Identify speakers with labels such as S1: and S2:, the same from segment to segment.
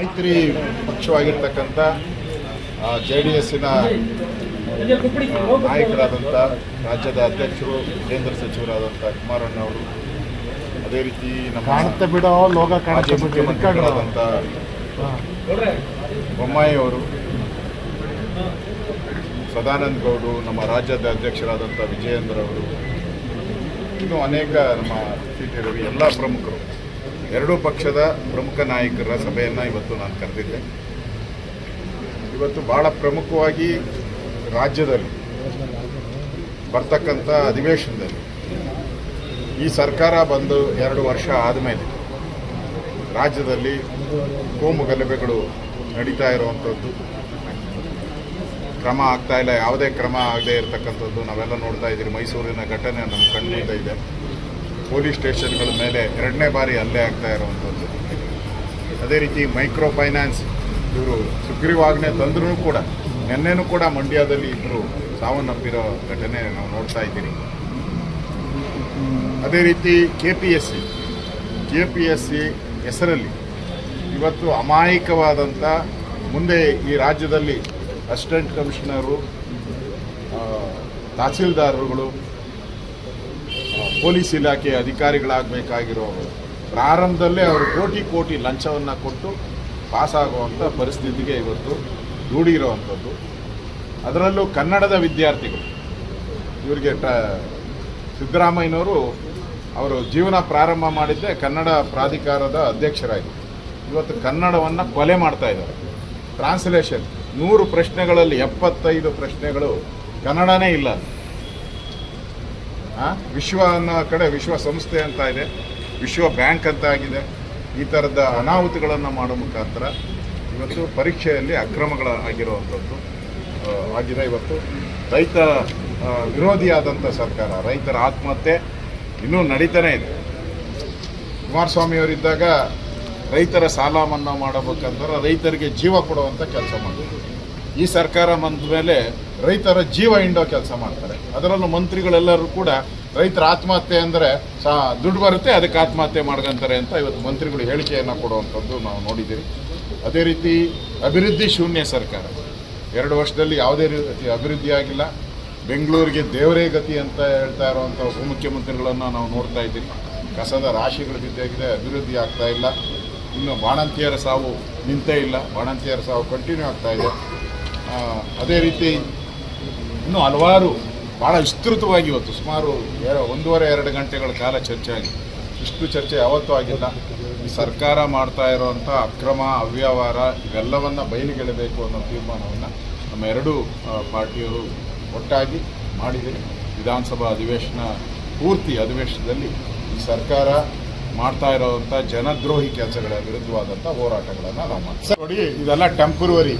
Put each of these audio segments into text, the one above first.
S1: ಮೈತ್ರಿ ಪಕ್ಷವಾಗಿರ್ತಕ್ಕಂಥ J D ಎಸ್ಸಿನ ನಾಯಕರಾದಂಥ ರಾಜ್ಯದ ಅಧ್ಯಕ್ಷರು ಕೇಂದ್ರ ಸಚಿವರಾದಂಥ ಕುಮಾರಣ್ಣ ಅವರು ಅದೇ ರೀತಿ ನಮ್ಮ
S2: ಬಿಡೋ ಲೋಕ
S1: ಮಾಜಿ
S2: ಬಿಡು
S1: ಮುಖ್ಯಮಂತ್ರಿಗಳಾದಂಥ ಬೊಮ್ಮಾಯಿ ಅವರು ಸದಾನಂದ ಗೌಡರು ನಮ್ಮ ರಾಜ್ಯದ ಅಧ್ಯಕ್ಷರಾದಂಥ ವಿಜಯೇಂದ್ರ ಅವರು ಇನ್ನು ಅನೇಕ ನಮ್ಮ ಸಿ ಟಿ ರವಿ ಎಲ್ಲ ಪ್ರಮುಖರು. ಎರಡೂ ಪಕ್ಷದ ಪ್ರಮುಖ ನಾಯಕರ ಸಭೆಯನ್ನು ಇವತ್ತು ನಾನು ಕರೆದಿದ್ದೆ. ಇವತ್ತು ಭಾಳ ಪ್ರಮುಖವಾಗಿ ರಾಜ್ಯದಲ್ಲಿ ಬರ್ತಕ್ಕಂಥ ಅಧಿವೇಶನದಲ್ಲಿ ಈ ಸರ್ಕಾರ ಬಂದು ಎರಡು ವರ್ಷ ಆದಮೇಲೆ ರಾಜ್ಯದಲ್ಲಿ ಕೋಮು ಗಲಭೆಗಳು ನಡೀತಾ ಇರುವಂಥದ್ದು, ಕ್ರಮ ಆಗ್ತಾ ಇಲ್ಲ, ಯಾವುದೇ ಕ್ರಮ ಆಗದೆ ಇರತಕ್ಕಂಥದ್ದು ನಾವೆಲ್ಲ ನೋಡ್ತಾ ಇದ್ದೀರಿ. ಮೈಸೂರಿನ ಘಟನೆ ನಮ್ಮ ಕಣ್ಣಿಂದ ಇದೆ. ಪೊಲೀಸ್ ಸ್ಟೇಷನ್ಗಳ ಮೇಲೆ ಎರಡನೇ ಬಾರಿ ಹಲ್ಲೆ ಆಗ್ತಾ ಇರುವಂಥದ್ದು. ಅದೇ ರೀತಿ ಮೈಕ್ರೋ ಫೈನಾನ್ಸ್ ಇವರು ಸುಗ್ರೀವಾಜ್ಞೆ ತಂದ್ರೂ ಕೂಡ, ನಿನ್ನೆನೂ ಕೂಡ ಮಂಡ್ಯದಲ್ಲಿ ಇಬ್ಬರು ಸಾವನ್ನಪ್ಪಿರೋ ಘಟನೆ ನಾವು ನೋಡ್ತಾ ಇದ್ದೀರಿ ಅದೇ ರೀತಿ K P S C K P S C ಹೆಸರಲ್ಲಿ ಇವತ್ತು ಅಮಾಯಕವಾದಂಥ, ಮುಂದೆ ಈ ರಾಜ್ಯದಲ್ಲಿ ಅಸಿಸ್ಟೆಂಟ್ ಕಮಿಷನರು ತಹಸೀಲ್ದಾರರುಗಳು ಪೊಲೀಸ್ ಇಲಾಖೆ ಅಧಿಕಾರಿಗಳಾಗಬೇಕಾಗಿರೋ ಪ್ರಾರಂಭದಲ್ಲೇ ಅವರು ಕೋಟಿ ಕೋಟಿ ಲಂಚವನ್ನು ಕೊಟ್ಟು ಪಾಸಾಗುವಂಥ ಪರಿಸ್ಥಿತಿಗೆ ಇವತ್ತು ದೂಡಿರುವಂಥದ್ದು ಅದರಲ್ಲೂ ಕನ್ನಡದ ವಿದ್ಯಾರ್ಥಿಗಳು, ಇವರಿಗೆ ಟ ಸಿದ್ದರಾಮಯ್ಯನವರು ಅವರು ಜೀವನ ಪ್ರಾರಂಭ ಮಾಡಿದ್ದೆ ಕನ್ನಡ ಪ್ರಾಧಿಕಾರದ ಅಧ್ಯಕ್ಷರಾಗಿ. ಇವತ್ತು ಕನ್ನಡವನ್ನು ಕೊಲೆ ಮಾಡ್ತಾ ಇದ್ದಾರೆ. ಟ್ರಾನ್ಸ್ಲೇಷನ್, ನೂರು ಪ್ರಶ್ನೆಗಳಲ್ಲಿ ಎಪ್ಪತ್ತೈದು ಪ್ರಶ್ನೆಗಳು ಕನ್ನಡನೇ ಇಲ್ಲ? ವಿಶ್ವ ಅನ್ನೋ ಕಡೆ ವಿಶ್ವಸಂಸ್ಥೆ ಅಂತ ಇದೆ, ವಿಶ್ವ ಬ್ಯಾಂಕ್ ಅಂತ ಆಗಿದೆ. ಈ ಥರದ ಅನಾಹುತಗಳನ್ನು ಮಾಡೋ ಮುಖಾಂತರ ಇವತ್ತು ಪರೀಕ್ಷೆಯಲ್ಲಿ ಅಕ್ರಮಗಳ ಆಗಿರುವಂಥದ್ದು ಆಗಿದೆ. ಇವತ್ತು ರೈತ ವಿರೋಧಿಯಾದಂಥ ಸರ್ಕಾರ, ರೈತರ ಆತ್ಮಹತ್ಯೆ ಇನ್ನೂ ನಡೀತಾನೇ ಇದೆ. ಕುಮಾರಸ್ವಾಮಿಯವರಿದ್ದಾಗ ರೈತರ ಸಾಲ ಮನ್ನಾ ಮಾಡಬೇಕಂದ್ರೆ ರೈತರಿಗೆ ಜೀವ ಕೊಡುವಂಥ ಕೆಲಸ ಮಾಡಿದ್ರು ಈ ಸರ್ಕಾರ ಬಂದ ಮೇಲೆ ರೈತರ ಜೀವ ಹಿಂಡೋ ಕೆಲಸ ಮಾಡ್ತಾರೆ. ಅದರಲ್ಲೂ ಮಂತ್ರಿಗಳೆಲ್ಲರೂ ಕೂಡ ರೈತರ ಆತ್ಮಹತ್ಯೆ ಅಂದರೆ ಸಾ ದುಡ್ಡು ಬರುತ್ತೆ, ಅದಕ್ಕೆ ಆತ್ಮಹತ್ಯೆ ಮಾಡ್ಕೊಂತಾರೆ ಅಂತ ಇವತ್ತು ಮಂತ್ರಿಗಳು ಹೇಳಿಕೆಯನ್ನು ಕೊಡುವಂಥದ್ದು ನಾವು ನೋಡಿದ್ದೀವಿ. ಅದೇ ರೀತಿ ಅಭಿವೃದ್ಧಿ ಶೂನ್ಯ ಸರ್ಕಾರ. ಎರಡು ವರ್ಷದಲ್ಲಿ ಯಾವುದೇ ರೀತಿ ಅಭಿವೃದ್ಧಿ ಆಗಿಲ್ಲ. ಬೆಂಗಳೂರಿಗೆ ದೇವರೇ ಗತಿ ಅಂತ ಹೇಳ್ತಾ ಇರುವಂಥ ಉಪಮುಖ್ಯಮಂತ್ರಿಗಳನ್ನು ನಾವು ನೋಡ್ತಾ ಇದ್ದೀವಿ. ಕಸದ ರಾಶಿಗಳು ಬಿದ್ದಾಗಿದೆ ಅಭಿವೃದ್ಧಿ ಆಗ್ತಾ ಇಲ್ಲ. ಇನ್ನು ಬಾಣಂತಿಯರ ಸಾವು ನಿಂತೇ ಇಲ್ಲ. ಬಾಣಂತಿಯರ ಸಾವು ಕಂಟಿನ್ಯೂ ಆಗ್ತಾ ಇದೆ. ಅದೇ ರೀತಿ ಇನ್ನೂ ಹಲವಾರು ಭಾಳ ವಿಸ್ತೃತವಾಗಿ ಇವತ್ತು ಸುಮಾರು ಒಂದೂವರೆ, ಎರಡು ಗಂಟೆಗಳ ಕಾಲ ಚರ್ಚೆ ಆಗಿದೆ. ಇಷ್ಟು ಚರ್ಚೆ ಯಾವತ್ತೂ ಆಗಿಲ್ಲ. ಈ ಸರ್ಕಾರ ಮಾಡ್ತಾ ಇರುವಂಥ ಅಕ್ರಮ, ಅವ್ಯವಹಾರ, ಇವೆಲ್ಲವನ್ನು ಬಯಲಿಗೆಳಬೇಕು ಅನ್ನೋ ತೀರ್ಮಾನವನ್ನು ನಮ್ಮ ಎರಡೂ ಪಾರ್ಟಿಯವರು ಒಟ್ಟಾಗಿ ಮಾಡಿದ್ದೀರಿ. ವಿಧಾನಸಭಾ ಅಧಿವೇಶನ ಪೂರ್ತಿ ಅಧಿವೇಶನದಲ್ಲಿ ಈ ಸರ್ಕಾರ ಮಾಡ್ತಾ ಇರೋವಂಥ ಜನದ್ರೋಹಿ ಕೆಲಸಗಳ ವಿರುದ್ಧವಾದಂಥ ಹೋರಾಟಗಳನ್ನು ನಾವು ಮಾಡ್ತೀವಿ. ನೋಡಿ, ಇದೆಲ್ಲ ಟೆಂಪರವರಿ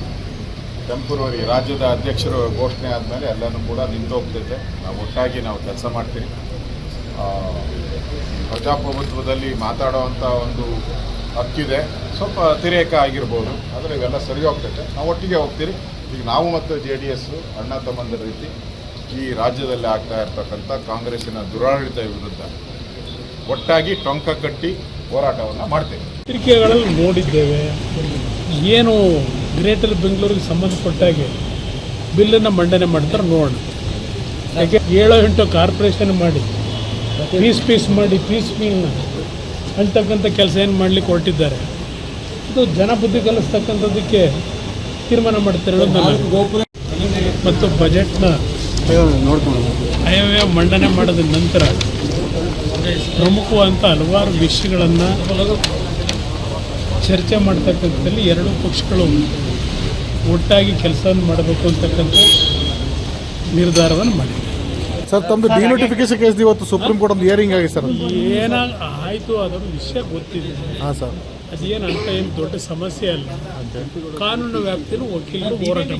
S1: ಟೆಂಪರವರಿ ರಾಜ್ಯದ ಅಧ್ಯಕ್ಷರು ಘೋಷಣೆ ಆದಮೇಲೆ ಎಲ್ಲನೂ ಕೂಡ ನಿಂತು ಹೋಗ್ತೈತೆ ನಾವು ಒಟ್ಟಾಗಿ ನಾವು ಕೆಲಸ ಮಾಡ್ತೀವಿ ಪ್ರಜಾಪ್ರಭುತ್ವದಲ್ಲಿ ಮಾತಾಡುವಂಥ ಒಂದು ಹಕ್ಕಿದೆ. ಸ್ವಲ್ಪ ಅತಿರೇಕ ಆಗಿರ್ಬೋದು, ಆದರೆ ಇವೆಲ್ಲ ಸರಿ ಹೋಗ್ತೈತೆ. ನಾವು ಒಟ್ಟಿಗೆ ಹೋಗ್ತೀರಿ. ಈಗ ನಾವು ಮತ್ತು ಜೆ ಡಿ ಎಸ್ಸು ಅಣ್ಣ ತಮ್ಮಂದಿರ ರೀತಿ ಈ ರಾಜ್ಯದಲ್ಲಿ ಆಗ್ತಾ ಇರ್ತಕ್ಕಂಥ ಕಾಂಗ್ರೆಸ್ಸಿನ ದುರಾಡಳಿತ ವಿರುದ್ಧ ಒಟ್ಟಾಗಿ ಟೊಂಕ ಕಟ್ಟಿ ಹೋರಾಟವನ್ನು ಮಾಡ್ತೇವೆ.
S3: ಪತ್ರಿಕೆಗಳಲ್ಲಿ ನೋಡಿದ್ದೇವೆ, ಏನು ಗ್ರೇಟರ್ ಬೆಂಗಳೂರಿಗೆ ಸಂಬಂಧಪಟ್ಟಾಗೆ ಬಿಲ್ಲನ್ನು ಮಂಡನೆ ಮಾಡ್ತಾರೆ ನೋಡೋಣ ಯಾಕೆ? ಏಳು ಎಂಟು ಕಾರ್ಪೊರೇಷನ್ ಮಾಡಿ, ಪೀಸ್ ಪೀಸ್ ಮಾಡಿ, ಪೀಸ್ ಮೀಲ್ನ ಅಂತಕ್ಕಂಥ ಕೆಲಸ ಏನು ಮಾಡಲಿಕ್ಕೆ ಹೊರಟಿದ್ದಾರೆ? ಇದು ಜನ ಬುದ್ಧಿ ಕಲಿಸ್ತಕ್ಕಂಥದ್ದಕ್ಕೆ ತೀರ್ಮಾನ ಮಾಡ್ತಾರೆ ಮತ್ತು ಬಜೆಟ್ನ ಆಯವ್ಯಯ ಮಂಡನೆ ಮಾಡಿದ ನಂತರ ಪ್ರಮುಖವಾದಂಥ ಹಲವಾರು ವಿಷಯಗಳನ್ನು ಚರ್ಚೆ ಮಾಡ್ತಕ್ಕಂಥದ್ದಲ್ಲಿ ಎರಡೂ ಪಕ್ಷಗಳು ಒಟ್ಟಾಗಿ ಕೆಲಸವನ್ನು ಮಾಡಬೇಕು ಅಂತಕ್ಕಂಥ ನಿರ್ಧಾರವನ್ನು ಮಾಡಿದೆ
S2: ಸರ್ ತಮ್ಮದು ಡಿನೋಟಿಫಿಕೇಶನ್ ಕೇಸ್ ಇವತ್ತು ಸುಪ್ರೀಂ ಕೋರ್ಟ್ ಒಂದು ಹಿಯರಿಂಗ್ ಆಗಿದೆ ಸರ್.
S3: ಏನಾಗ ಆಯಿತು ಅದರ ವಿಷಯ ಗೊತ್ತಿದೆ.
S2: ಹಾಂ ಸರ್.
S3: ಅದೇನು ಅಂತ ಏನು ದೊಡ್ಡ ಸಮಸ್ಯೆ ಅಲ್ಲ. ಕಾನೂನು ವ್ಯಾಪ್ತಿಯಲ್ಲಿ ವಕೀಲರು ಹೋರಾಟ